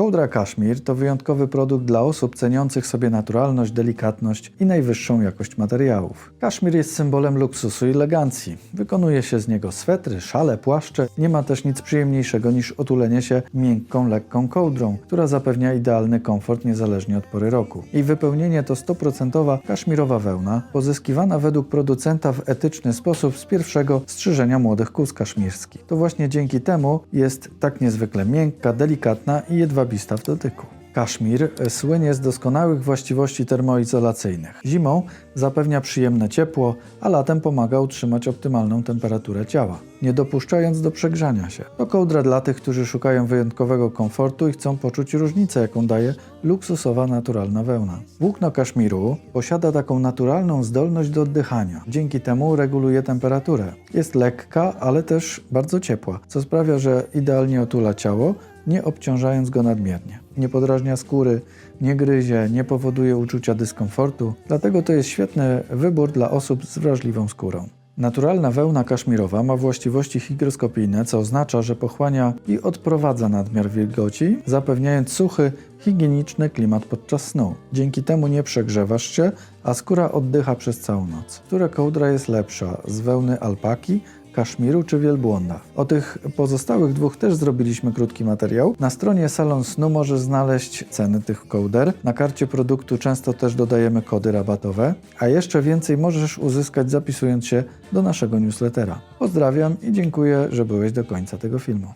Kołdra kaszmir to wyjątkowy produkt dla osób ceniących sobie naturalność, delikatność i najwyższą jakość materiałów. Kaszmir jest symbolem luksusu i elegancji. Wykonuje się z niego swetry, szale, płaszcze. Nie ma też nic przyjemniejszego niż otulenie się miękką, lekką kołdrą, która zapewnia idealny komfort niezależnie od pory roku. Jej wypełnienie to 100% kaszmirowa wełna, pozyskiwana według producenta w etyczny sposób z pierwszego strzyżenia młodych kóz kaszmirskich. To właśnie dzięki temu jest tak niezwykle miękka, delikatna i jedwabista w dotyku. Kaszmir słynie z doskonałych właściwości termoizolacyjnych. Zimą zapewnia przyjemne ciepło, a latem pomaga utrzymać optymalną temperaturę ciała, nie dopuszczając do przegrzania się. To kołdra dla tych, którzy szukają wyjątkowego komfortu i chcą poczuć różnicę, jaką daje luksusowa, naturalna wełna. Włókno kaszmiru posiada taką naturalną zdolność do oddychania. Dzięki temu reguluje temperaturę. Jest lekka, ale też bardzo ciepła, co sprawia, że idealnie otula ciało, nie obciążając go nadmiernie. Nie podrażnia skóry, nie gryzie, nie powoduje uczucia dyskomfortu, dlatego to jest świetny wybór dla osób z wrażliwą skórą. Naturalna wełna kaszmirowa ma właściwości hygroskopijne, co oznacza, że pochłania i odprowadza nadmiar wilgoci, zapewniając suchy, higieniczny klimat podczas snu. Dzięki temu nie przegrzewasz się, a skóra oddycha przez całą noc. Która kołdra jest lepsza? Z wełny alpaki, kaszmiru czy wielbłąda. O tych pozostałych dwóch też zrobiliśmy krótki materiał. Na stronie Salon Snu możesz znaleźć ceny tych kołder. Na karcie produktu często też dodajemy kody rabatowe, a jeszcze więcej możesz uzyskać zapisując się do naszego newslettera. Pozdrawiam i dziękuję, że byłeś do końca tego filmu.